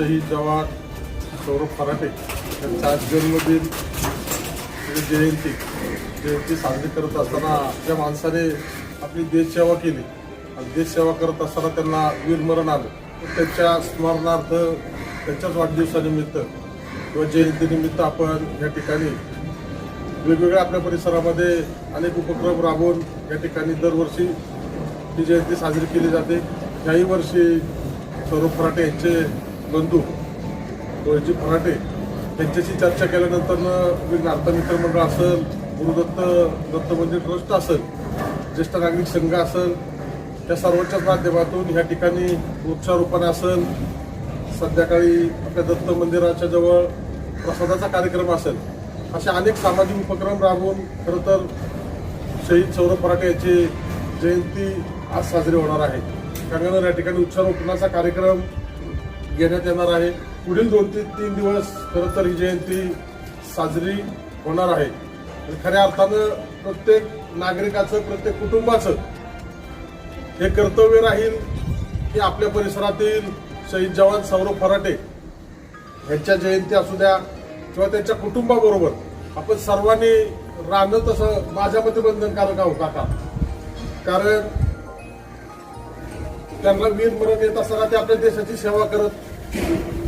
शहीद जवान सौरभ फराटे यांचा आज जन्मदिन जयंती जयंती साजरी करत असताना ज्या माणसाने आपली देशसेवा केली आणि देशसेवा करत असताना त्यांना वीरमरण आलं. तर त्यांच्या स्मरणार्थ त्यांच्याच वाढदिवसानिमित्त किंवा जयंतीनिमित्त आपण या ठिकाणी वेगवेगळ्या आपल्या परिसरामध्ये अनेक उपक्रम राबवून या ठिकाणी दरवर्षी ही जयंती साजरी केली जाते. याही वर्षी सौरभ फराटे यांचे बंधू रोहितजी फराटे यांच्याशी चर्चा केल्यानंतर विघ्न मित्र मंडळ असेल गुरुदत्त दत्त मंदिर ट्रस्ट असेल ज्येष्ठ नागरिक संघ असेल त्या सर्वांच्याच माध्यमातून ह्या ठिकाणी वृक्षारोपण असेल संध्याकाळी आपल्या दत्त मंदिराच्या जवळ प्रसादाचा कार्यक्रम असेल असे अनेक सामाजिक उपक्रम राबवून खरं तर शहीद सौरभ फराटे यांची जयंती आज साजरी होणार आहे. त्यामुळे या ठिकाणी वृक्षारोपणाचा कार्यक्रम घेण्यात येणार आहे. पुढील दोन ते तीन दिवस खरं तर ही जयंती साजरी होणार आहे. आणि खऱ्या अर्थानं प्रत्येक नागरिकाचं प्रत्येक कुटुंबाचं हे कर्तव्य राहील की आपल्या परिसरातील शहीद जवान सौरभ फराटे यांच्या जयंती असू द्या किंवा त्यांच्या कुटुंबाबरोबर आपण सर्वांनी राहणं तसं माझ्या मते बंधनकारक आहोत काका. कारण त्यांना वीर मरण येत असताना ते आपल्या देशाची सेवा करत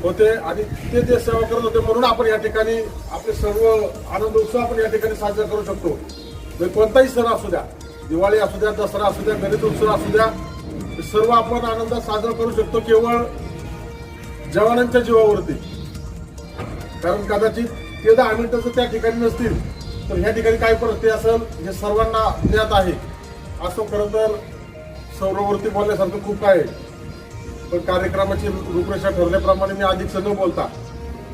होते आणि ते जे सेवा करत होते म्हणून आपण या ठिकाणी आपले सर्व आनंद उत्सव आपण या ठिकाणी साजरा करू शकतो. म्हणजे कोणताही सण असू द्या दिवाळी असू द्या दसरा असू द्या गणित उत्सव असू द्या सर्व आपण आनंदात साजरा करू शकतो केवळ जवानांच्या जीवावरती. कारण कदाचित ते दहा मिनिटं त्या ठिकाणी नसतील तर ह्या ठिकाणी काय परिस्थिती असेल हे सर्वांना ज्ञात आहे. असं खरं तर सौरवरती बोलण्यासारखं खूप आहे. पण कार्यक्रमाची रूपरेषा ठरल्याप्रमाणे मी अधिक न बोलता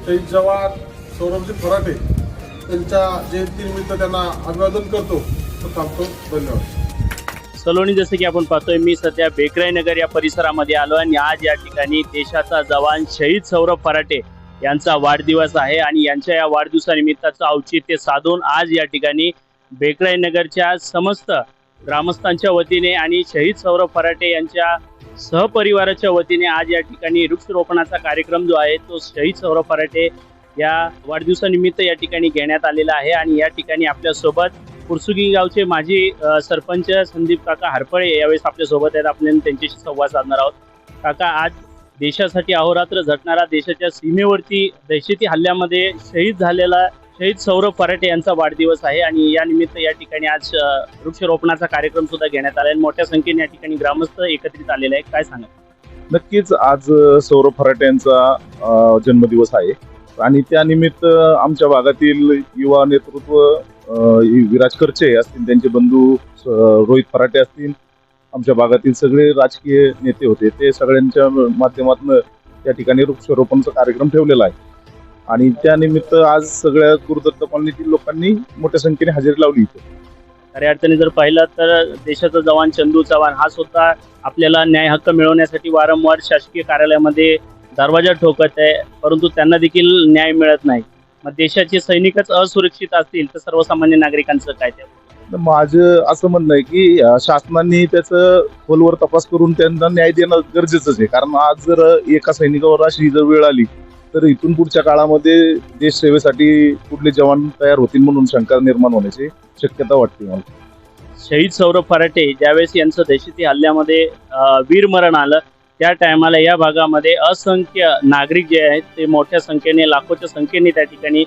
शहीद जवान सौरभजी फराटे त्यांच्या जयंतीनिमित्त त्यांना अभिवादन करतो तो थांबतो. धन्यवाद. सलोनी जसं की आपण पाहतोय मी सध्या बेकराई नगर या परिसरामध्ये आलो आणि आज या ठिकाणी देशाचा जवान शहीद सौरभ फराटे यांचा वाढदिवस आहे आणि यांच्या या वाढदिवसानिमित्ताचं औचित्य साधून आज या ठिकाणी बेकराई नगरच्या समस्त ग्रामस्थांच्या वतीने आणि शहीद सौरभ फराटे यांच्या सहपरिवाराच्या वतीने आज या ठिकाणी वृक्षरोपणाचा कार्यक्रम जो आहे तो शहीद सौरभ फराटे या वाढदिवसानिमित्त या ठिकाणी घेण्यात आलेला आहे आणि या ठिकाणी आपल्यासोबत पुरसुगी गावचे माजी सरपंच संदीप काका हरपळे यावेळेस आपल्यासोबत आहेत. आपण त्यांच्याशी संवाद साधणार आहोत. काका आज देशासाठी अहोरात्र झटणारा देशाच्या सीमेवरती दहशती हल्ल्यामध्ये शहीद झालेला शहीद सौरभ फराटे यांचा वाढदिवस आहे आणि या निमित्त या ठिकाणी आज वृक्षरोपणाचा कार्यक्रम सुद्धा घेण्यात आला आहे मोठ्या संख्येने या ठिकाणी ग्रामस्थ एकत्रित आलेले आहेत. काय सांगा नक्कीच आज सौरभ फराटे यांचा जन्मदिवस आहे आणि त्यानिमित्त आमच्या भागातील युवा नेतृत्व विराज करचे असतील त्यांचे बंधू रोहित फराटे असतील आमच्या भागातील सगळे राजकीय नेते होते. ते सगळ्यांच्या माध्यमातून या ठिकाणी वृक्षारोपणचा कार्यक्रम ठेवलेला आहे. आणि त्यानिमित्त आज सगळ्या गुरुदत्त कॉलनीतील लोकांनी मोठ्या संख्येने हजेरी लावली इथे. खऱ्या अर्थाने जर पाहिलं तर देशाचा जवान चंदू चव्हाण हा सुद्धा आपल्याला न्याय हक्क मिळवण्यासाठी वारंवार शासकीय कार्यालयामध्ये दरवाजा ठोकत आहे परंतु त्यांना देखील न्याय मिळत नाही. मग देशाचे सैनिकच असुरक्षित असतील तर सर्वसामान्य नागरिकांचं काय ते माझं असं म्हणणं आहे की शासनाने त्याचं खोलवर तपास करून त्यांना न्याय देणं गरजेचंच आहे. कारण आज जर एका सैनिकावर अशी जर वेळ आली तर इथून पुढच्या काळामध्ये देश सेवेसाठी कुठले जवान तयार होतील म्हणून शंका निर्माण होण्याची शक्यता वाटते मला. शहीद सौरभ फराटे ज्यावेळेस यांचं देशातील हल्ल्यामध्ये वीरमरण आलं त्या टायमाला या भागामध्ये असंख्य नागरिक जे आहेत ते मोठ्या संख्येने लाखोच्या संख्येने त्या ठिकाणी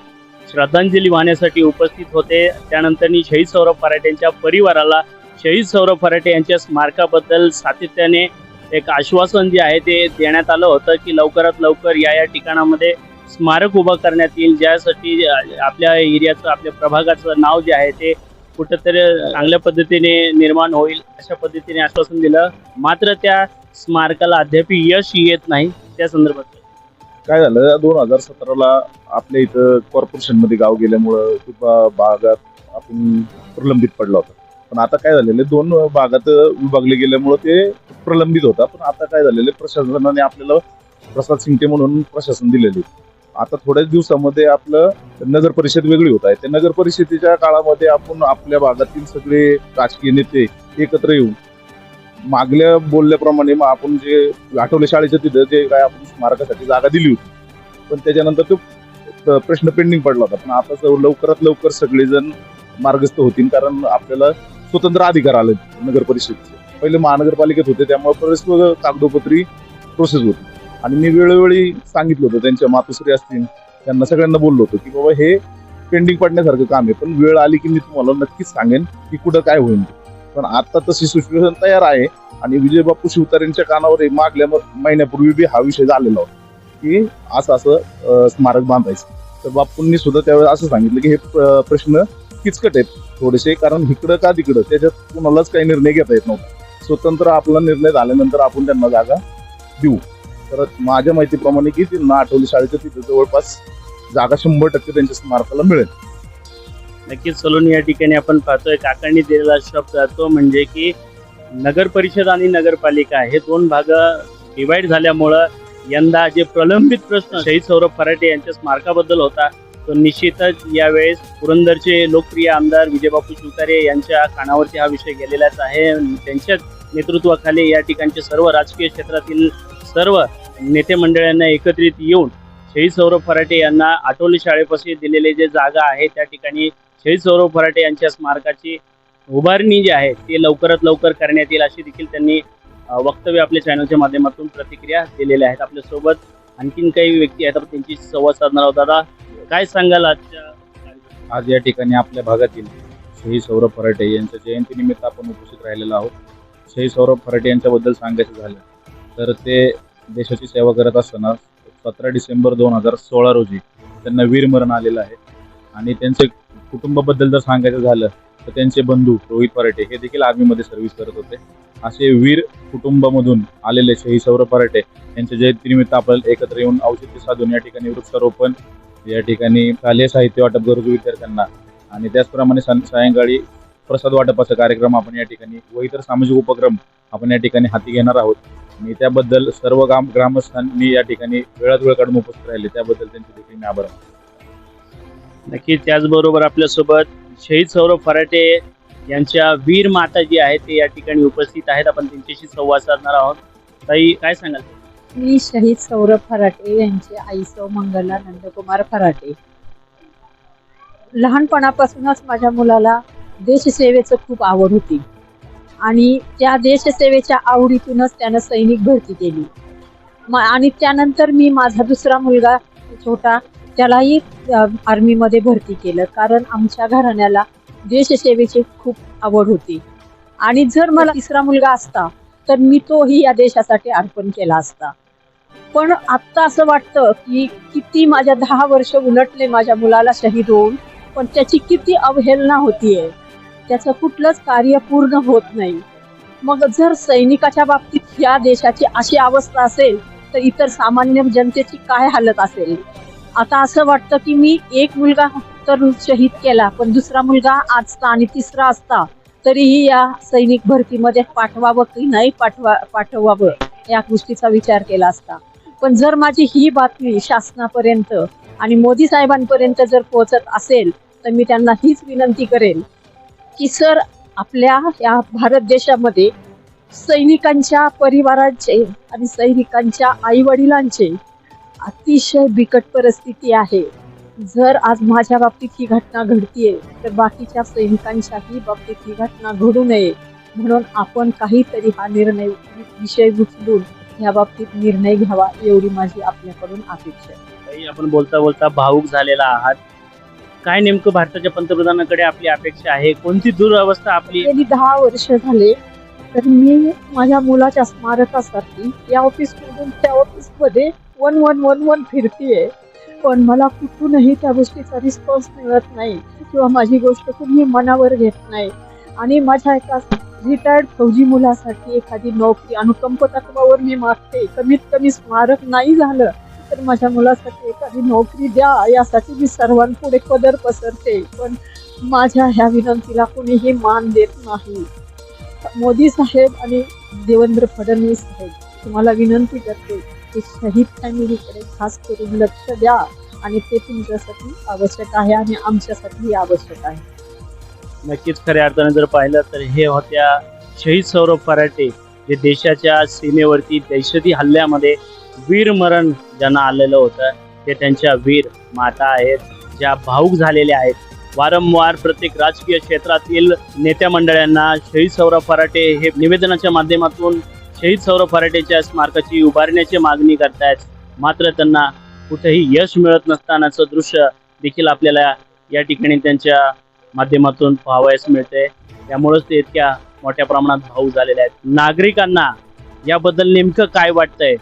श्रद्धांजली वाहण्यासाठी उपस्थित होते. त्यानंतरनी शहीद सौरभ फराटे यांच्या परिवाराला शहीद सौरभ फराटे यांच्या स्मारकाबद्दल सातत्याने एक आश्वासन जे आहे ते देण्यात आलं होतं की लवकरात लवकर या या ठिकाणामध्ये स्मारक उभं करण्यात येईल. ज्यासाठी आपल्या एरियाचं आपल्या प्रभागाचं नाव जे आहे ते कुठंतरी चांगल्या पद्धतीने निर्माण होईल अशा पद्धतीने आश्वासन दिलं. मात्र त्या स्मारकाला अद्याप यश येत नाही त्या संदर्भात. काय झालं? दोन हजार सतराला आपल्या इथं कॉर्पोरेशनमध्ये गाव गेल्यामुळं किंवा भागात आपण प्रलंबित पडला होता. पण आता काय झालेलं दोन भागात विभागले गेल्यामुळं ते प्रलंबित होता. पण आता काय झालेलं प्रशासनाने आपल्याला प्रसाद सिंगटे म्हणून प्रशासन दिलेले. आता थोड्याच दिवसामध्ये आपलं नगर परिषद वेगळी होत आहे. त्या नगर परिषदेच्या काळामध्ये आपण आपल्या भागातील सगळे राजकीय नेते एकत्र येऊन मागल्या बोलल्याप्रमाणे मग आपण जे आठवले शाळेच्या तिथं जे काय आपण स्मारकासाठी जागा दिली होती. पण त्याच्यानंतर तो प्रश्न पेंडिंग पडला होता. पण आता लवकरात लवकर सगळेजण मार्गस्थ होतील कारण आपल्याला स्वतंत्र अधिकार आले नगर परिषदेचे. पहिले महानगरपालिकेत होते त्यामुळे बरेच कागदोपत्री प्रोसेस होती. आणि मी वेळोवेळी सांगितलं होतं त्यांच्या मातोश्री असतील त्यांना सगळ्यांना बोललो होतो की बाबा हे पेंडिंग पडण्यासारखं काम आहे पण वेळ आली की मी तुम्हाला नक्कीच सांगेन की कुठं काय होईल. पण आता तशी सिच्युएशन तयार आहे आणि विजय बापू शिवतारेंच्या कानावर मागल्या महिन्यापूर्वी बी हा विषय झालेला होता की असं असं स्मारक बांधायचं. तर बापूंनी सुद्धा त्यावेळेस असं सांगितलं की हे प- प्रश्न किचकट आहेत. थोडेसे कारण इकडं का तिकडं? त्याच्यात कुणालाच काही निर्णय घेता येत नव्हता. स्वतंत्र आपला निर्णय झाल्यानंतर आपण त्यांना जागा देऊ. तर माझ्या माहितीप्रमाणे की त्यांना आठवली शाळेच्या तिथे जवळपास जागा शंभर टक्के त्यांच्या स्मारकाला मिळेल. नक्कीच सलून या ठिकाणी आपण पाहतोय काकांनी दिलेला शब्द तो म्हणजे की नगर परिषद आणि नगरपालिका हे दोन भाग डिवाइड झाल्यामुळं यंदा जे प्रलंबित प्रश्न शहीद सौरभ फराटे यांच्या स्मारकाबद्दल होता तर निश्चितच यावेळेस पुरंदरचे लोकप्रिय आमदार विजयबापू सुतारे यांच्या कानावरती हा विषय गेलेलाच आहे. त्यांच्या नेतृत्वाखाली या ठिकाणचे सर्व राजकीय क्षेत्रातील सर्व नेते मंडळांना एकत्रित येऊन शहीद सौरभ फराटे यांना आटोली शाळेपाशी दिलेले जे जागा आहे त्या ठिकाणी शहीद सौरभ फराटे यांच्या स्मारकाची उभारणी जी आहे ती लवकरात लवकर करण्यात येईल अशी देखील त्यांनी वक्तव्य आपल्या चॅनलच्या माध्यमातून प्रतिक्रिया दिलेल्या आहेत. आपल्यासोबत आणखीन काही व्यक्ती आहेत आपण त्यांची संवाद साधणार आहोत. दादा काय सांगाल आजच्या आज या ठिकाणी आपल्या भागातील शहीद सौरभ फराटे यांच्या जयंतीनिमित्त आपण उपस्थित राहिलेलो आहोत. शहीद सौरभ फराटे यांच्याबद्दल सांगायचं झालं तर ते देशाची सेवा करत असताना सतरा डिसेंबर दोन हजार सोळा रोजी त्यांना वीरमरण आलेलं आहे. आणि त्यांचे कुटुंबाबद्दल जर सांगायचं झालं तर त्यांचे बंधू रोहित पराटे हे देखील आर्मीमध्ये सर्व्हिस करत होते. असे वीर कुटुंबामधून आलेले शहीद सौरभ पराटे यांच्या जयंतीनिमित्त आपल्याला एकत्र येऊन औचित्य साधून या ठिकाणी वृक्षारोपण या ठिकाणी शालेय साहित्य वाटप गरजू विद्यार्थ्यांना. आणि त्याचप्रमाणे सायंकाळी प्रसाद वाटपाचा कार्यक्रम आपण या ठिकाणी व इतर सामाजिक उपक्रम आपण या ठिकाणी हाती घेणार आहोत. आणि त्याबद्दल सर्व ग्राम ग्रामस्थांनी या ठिकाणी वेळात वेळ काढून उपस्थित राहिले. त्याबद्दल त्यांचे देखील मी आभार नक्की त्याचबरोबर आपल्यासोबत शहीद सौरभ फराटे यांच्या वीर माता जी आहेत ते या ठिकाणी उपस्थित आहेत. आपण त्यांच्याशी संवाद साधणार आहोत. ताई काय सांगाल? मी शहीद सौरभ फराटे यांचे आई सौ मंगला नंदकुमार फराटे. लहानपणापासूनच माझ्या मुलाला देशसेवेचं खूप आवड होती. आणि त्या देशसेवेच्या आवडीतूनच त्यानं सैनिक भरती केली. म आणि त्यानंतर मी माझा दुसरा मुलगा छोटा त्यालाही आर्मीमध्ये भरती केलं. कारण आमच्या घराण्याला देशसेवेची खूप आवड होती. आणि जर मला तिसरा मुलगा असता तर मी तोही या देशासाठी अर्पण केला असता. पण आत्ता असं वाटतं की किती माझ्या दहा वर्ष उलटले माझ्या मुलाला शहीद होऊन पण त्याची किती अवहेलना होतीये. त्याचं कुठलंच कार्य पूर्ण होत नाही. मग जर सैनिकाच्या बाबतीत या देशाची अशी अवस्था असेल तर इतर सामान्य जनतेची काय हालत असेल? आता असं वाटतं की मी एक मुलगा तर शहीद केला पण दुसरा मुलगा आजचा आणि तिसरा असता तरीही या सैनिक भरतीमध्ये पाठवावं की नाही पाठवा पाठवावं? या गोष्टीचा विचार केला असता. पण जर माझी ही बातमी शासनापर्यंत आणि मोदी साहेबांपर्यंत जर पोहोचत असेल तर मी त्यांना हीच विनंती करेन की सर आपल्या या भारत देशामध्ये सैनिकांच्या परिवारांचे आणि सैनिकांच्या आईवडिलांचे अतिशय बिकट परिस्थिती आहे. जर आज माझ्या बाबतीत ही घटना घडतीये तर बाकीच्या सैनिकांच्याही बाबतीत ही घटना घडू नये. म्हणून आपण काहीतरी हा निर्णय विषय उचलून या बाबतीत निर्णय घ्यावा एवढी माझी आपल्याकडून अपेक्षा आहे. आपण बोलता बोलता भाऊक झालेला आहात. काय नेमकं भारताच्या पंतप्रधानाकडे आपली अपेक्षा आहे? कोणती दुरवस्था आपली? गेली दहा वर्ष झाले तर मी माझ्या मुलाच्या स्मारकासाठी या ऑफिसमधून त्या ऑफिसमध्ये वन वन वन वन फिरतीये. पण मला कुठूनही त्या गोष्टीचा रिस्पॉन्स मिळत नाही किंवा माझी गोष्ट कुणी मनावर घेत नाही. आणि माझ्या एका रिटायर्ड फौजी मुलासाठी एखादी नोकरी अनुकंप तत्वावर मी मागते. कमीत कमी स्मारक नाही झालं तर माझ्या मुलासाठी एखादी नोकरी द्या यासाठी मी सर्वांपुढे पदर पसरते. पण माझ्या ह्या विनंतीला कोणीही मान देत नाही. मोदी साहेब आणि देवेंद्र फडणवीस साहेब तुम्हाला विनंती करते की शहीद फॅमिलीकडे खास करून लक्ष द्या आणि ते तुमच्यासाठी आवश्यक आहे आणि आमच्यासाठी आवश्यक आहे. नक्कीच खऱ्या अर्थाने जर पाहिलं तर हे होत्या शहीद सौरभ फराटे जे देशाच्या सीमेवरती दहशती हल्ल्यामध्ये वीरमरण ज्यांना आलेलं होतं ते त्यांच्या वीर माता आहेत ज्या भाऊक झालेल्या आहेत. वारंवार प्रत्येक राजकीय क्षेत्रातील नेत्या मंडळांना शहीद सौरभ फराटे हे निवेदनाच्या माध्यमातून शहीद सौरभ फराटेच्या स्मारकाची उभारण्याची मागणी करतायत. मात्र त्यांना कुठेही यश मिळत नसतानाचं दृश्य देखील आपल्याला या ठिकाणी त्यांच्या माध्यमातून पाहावयास मिळते. त्यामुळेच ते इतक्या मोठ्या प्रमाणात भाऊ झालेले आहेत. नागरिकांना याबद्दल नेमकं काय वाटतंय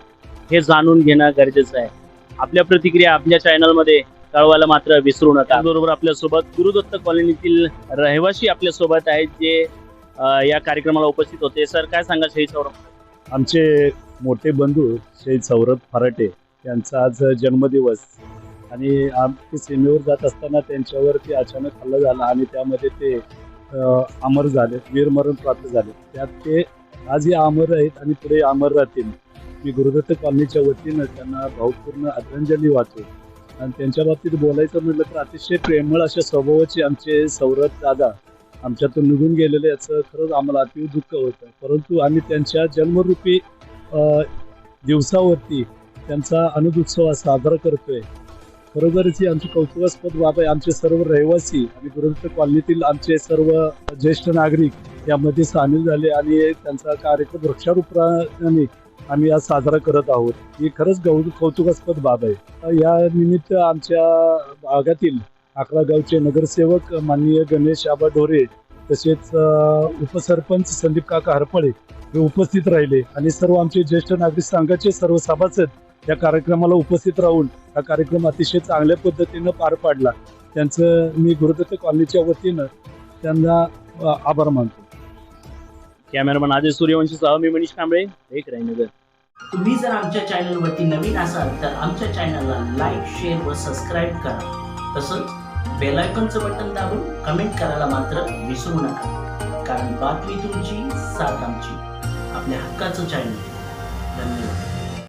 हे जाणून घेणं गरजेचं आहे. आपल्या प्रतिक्रिया आपल्या चॅनलमध्ये कळवायला मात्र विसरू नका. बरोबर आपल्यासोबत गुरुदत्त कॉलनीतील रहिवासी आपल्यासोबत आहेत जे या कार्यक्रमाला उपस्थित होते. सर काय सांगा शहीद सौरभ आमचे मोठे बंधू शहीद सौरभ फराटे यांचा आज जन्मदिवस. आणि आमची सीमेवर जात असताना त्यांच्यावरती अचानक हल्ला झाला आणि त्यामध्ये ते अमर झाले वीरमरण प्राप्त झाले. त्यात ते आजही अमर आहेत आणि पुढे अमर राहतील. मी गुरुदत्त कॉलनीच्या वतीनं त्यांना भावपूर्ण आदरांजली वाचू आणि त्यांच्या बाबतीत बोलायचं म्हटलं तर अतिशय प्रेमळ अशा स्वभावाचे आमचे सौरभ दादा आमच्यातून निघून गेलेले याचं खरंच आम्हाला अतिव दुःख होतं. परंतु आम्ही त्यांच्या जन्मरूपी दिवसावरती त्यांचा अनुदुत्सव साजरा करतोय. खरोखरच ही आमची कौतुकास्पद बाब आहे आमचे सर्व रहिवासी आणि दुरंत कॉलनीतील आमचे सर्व ज्येष्ठ नागरिक यामध्ये सामील झाले आणि त्यांचा कार्यक्रम वृक्षारोपणाने आम्ही आज साजरा करत आहोत. ही खरंच गौ कौतुकास्पद बाब आहे. या निमित्त आमच्या भागातील अकरा गावचे नगरसेवक माननीय गणेश आबा ढोरे तसेच उपसरपंच संदीप काका हरपळे हे उपस्थित राहिले आणि सर्व आमचे ज्येष्ठ नागरिक संघाचे सर्व सभासद या कार्यक्रमाला उपस्थित राहून हा कार्यक्रम अतिशय चांगल्या पद्धतीनं पार पाडला. त्यांचं मी गुरुदत्त कॉलनीच्या वतीनं त्यांना आभार मानतो. कॅमेरामन आदेश सूर्यवंशी सह मी मनीष कांबळे एक रायनगर तुम्ही जर आमच्या चॅनलवरती नवीन असाल तर आमच्या चॅनलला लाईक शेअर व सबस्क्राईब करा. तसंच बेल आयकॉनचं बटन दाबून कमेंट करायला मात्र विसरू नका. कारण बातमी तुमची साथ आमची. आपल्या हक्काचं चॅनल. धन्यवाद.